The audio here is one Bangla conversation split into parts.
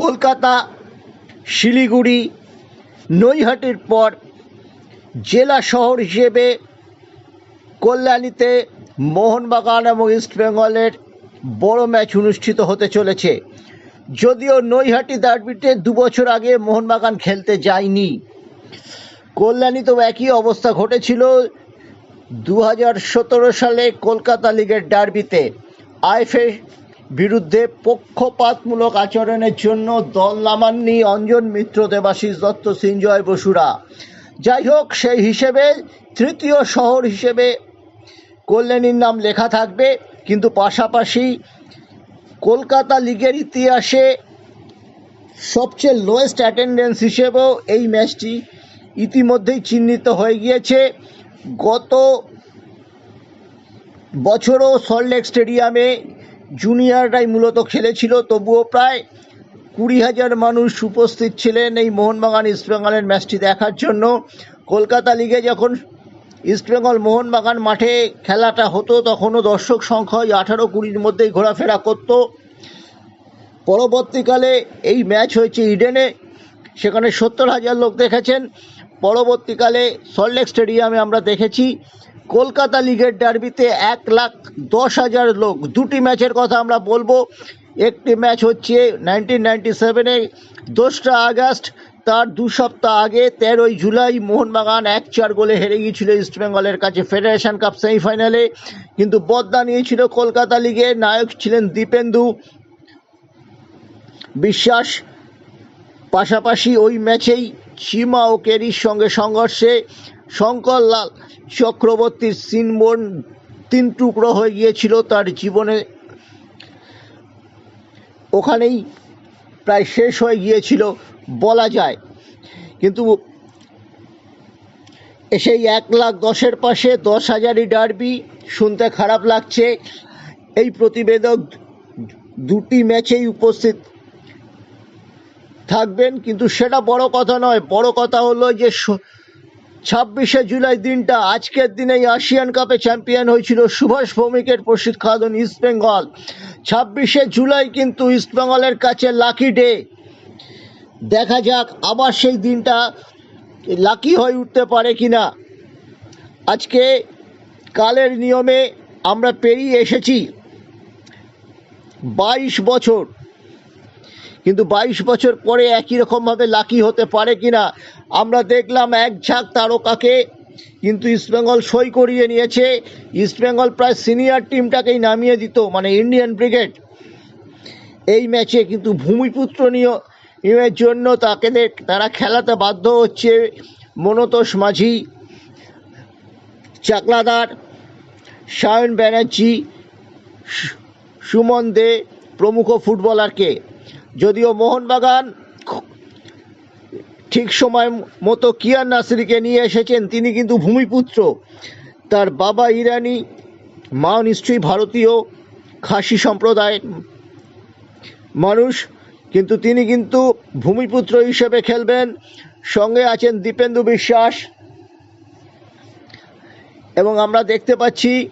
কলকাতা, শিলিগুড়ি, নৈহাটির পর জেলা শহর হিসেবে কল্যাণীতে মোহনবাগান এবং ইস্টবেঙ্গলের বড় ম্যাচ অনুষ্ঠিত হতে চলেছে। যদিও নৈহাটি ডার্বিতে দু বছর আগে মোহনবাগান খেলতে যায়নি। কল্যাণী তো একই অবস্থা ঘটেছিল দু হাজার সতেরো সালে কলকাতা লিগের ডার্বিতে। আইএফের বিরুদ্ধে পক্ষপাতমূলক আচরণের জন্য দল নামাননি অঞ্জন মিত্র দেবাশিস দত্ত সিঞ্জয় বসুরা। যাই হোক, সেই হিসেবে তৃতীয় শহর হিসেবে কল্যাণীর নাম লেখা থাকবে। কিন্তু পাশাপাশি কলকাতা লিগের ইতিহাসে সবচেয়ে লোয়েস্ট অ্যাটেন্ডেন্স হিসেবেও এই ম্যাচটি ইতিমধ্যেই চিহ্নিত হয়ে গিয়েছে। গত বছরও সল্টলেক স্টেডিয়ামে জুনিয়ররাই মূলত খেলেছিল, তবুও প্রায় কুড়ি হাজার মানুষ উপস্থিত ছিলেন এই মোহনবাগান ইস্টবেঙ্গলের ম্যাচটি দেখার জন্য। কলকাতা লিগে যখন ইস্টবেঙ্গল মোহনবাগান মাঠে খেলাটা হতো, তখনও দর্শক সংখ্যা ওই আঠারো কুড়ির মধ্যেই ঘোরাফেরা করতো। পরবর্তীকালে এই ম্যাচ হয়েছে ইডেনে, সেখানে সত্তর হাজার লোক দেখেছেন। পরবর্তীকালে সল্টলেক স্টেডিয়ামে আমরা দেখেছি কলকাতা লিগের ডার্বিতে এক লাখ দশ হাজার লোক। দুটি ম্যাচের কথা আমরা বলব। একটি ম্যাচ হচ্ছে নাইনটিন নাইনটি সেভেনে দোসরা আগস্ট, তার দু সপ্তাহ আগে, তেরোই জুলাই মোহনবাগান এক চার গোলে হেরে গিয়েছিল ইস্টবেঙ্গলের কাছে ফেডারেশন কাপ সেমিফাইনালে। কিন্তু বদলা নিয়েছিল কলকাতা লিগে নায়ক ছিলেন দীপেন্দু। বিশ্বাস, পাশাপাশি ওই ম্যাচেই সীমা ও কেরির সঙ্গে সংঘর্ষে শঙ্কর লাল চক্রবর্তীর সিনবোন তিন টুকরো হয়ে গিয়েছিল তার জীবনে। ওখানেই প্রায় শেষ হয়ে গিয়েছিল বলা যায়। কিন্তু সেই এক লাখ দশের পাশে দশ হাজারই ডার্বি শুনতে খারাপ লাগছে। এই প্রতিবেদক দুটি ম্যাচেই উপস্থিত থাকবেন, কিন্তু সেটা বড় কথা নয়। বড় কথা হলো যে ছাব্বিশে জুলাই দিনটা আজকের দিনেই এশিয়ান কাপে চ্যাম্পিয়ন হয়েছিল সুভাষ ভৌমিকের প্রশিক্ষাধীন ইস্টবেঙ্গল ছাব্বিশে জুলাই কিন্তু ইস্টবেঙ্গলের কাছে লাকি ডে। দেখা যাক আবার সেই দিনটা লাকি হয়ে উঠতে পারে কি না আজকে কালের নিয়মে আমরা পেরিয়ে এসেছি। বাইশ বছর কিন্তু বাইশ বছর পরে একই রকমভাবে লাকি হতে পারে কি না আমরা দেখলাম এক ঝাঁক তারকাকে কিন্তু ইস্টবেঙ্গল সই করিয়ে নিয়েছে। ইস্টবেঙ্গল প্রায় সিনিয়র টিমটাকেই নামিয়ে দিত মানে ইন্ডিয়ান ব্রিগেড। এই ম্যাচে কিন্তু ভূমিপুত্র নিয়মের জন্য তাকে তারা খেলাতে বাধ্য হচ্ছে মনতোষ মাঝি, চাকলাদার সায়ন ব্যানার্জি সুমন দে প্রমুখ ফুটবলারকে। যদিও মোহনবাগান ঠিক সময় মতো কিয়ার নাসরিকে নিয়ে এসেছেন, তিনি কিন্তু ভূমিপুত্র। তার বাবা ইরানি, মা নিশ্চয়ই ভারতীয়, খাসি সম্প্রদায়ের মানুষ, কিন্তু তিনি কিন্তু ভূমিপুত্র হিসেবে খেলবেন। সঙ্গে আছেন দীপেন্দু বিশ্বাস। এবং আমরা দেখতে পাচ্ছি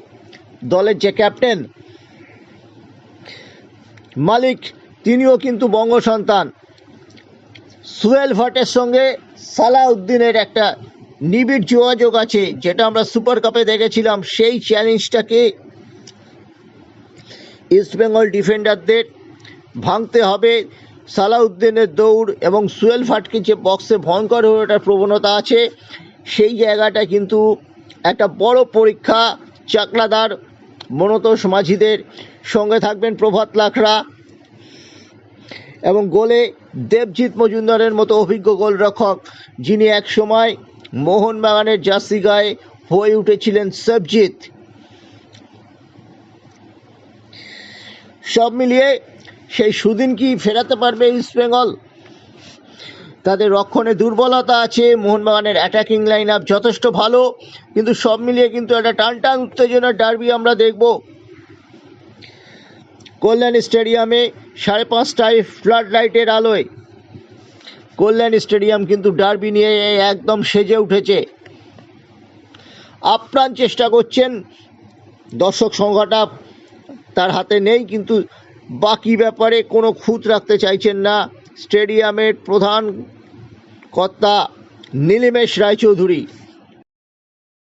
দলের যে ক্যাপ্টেন, মালিক তিনিও কিন্তু বঙ্গ সন্তান। সুয়েল ভাটের সঙ্গে সালাউদ্দিনের একটা নিবিড় যোগাযোগ আছে, যেটা আমরা সুপার কাপে দেখেছিলাম। সেই চ্যালেঞ্জটাকে ইস্টবেঙ্গল ডিফেন্ডারদের ভাঙতে হবে। সালাউদ্দিনের দৌড় এবং সুয়েল ফাটকে যে বক্সে ভয়ঙ্কর হয়ে ওঠার প্রবণতা আছে, সেই জায়গাটা কিন্তু একটা বড় পরীক্ষা। চাকলাদার মনতোষ মাঝিদের সঙ্গে থাকবেন প্রভাত লাখরা এবং গোলে দেবজিৎ মজুমদারের মতো অভিজ্ঞ গোলরক্ষক, যিনি এক সময় মোহনবাগানের জার্সি গায়ে হয়ে উঠেছিলেন সবজিৎ। সব মিলিয়ে সেই সুদিন কি ফেরাতে পারবে ইস্টবেঙ্গল তাদের রক্ষণে দুর্বলতা আছে, মোহনবাগানের অ্যাটাকিং লাইন আপ যথেষ্ট ভালো, কিন্তু সব মিলিয়ে কিন্তু একটা টান টান উত্তেজনার ডার্বি আমরা দেখব। কল্যাণ স্টেডিয়ামে সাড়ে পাঁচটায় ফ্লাড লাইটের আলোয়। কল্যাণ স্টেডিয়াম কিন্তু ডার্বি নিয়ে একদম সেজে উঠেছে। আপ্রাণ চেষ্টা করছেন। দর্শক সংখ্যাটা তার হাতে নেই, কিন্তু বাকি ব্যাপারে কোনো খুঁত রাখতে চাইছেন না। স্টেডিয়ামের প্রধান কর্তা নীলিমেশ রায়চৌধুরী।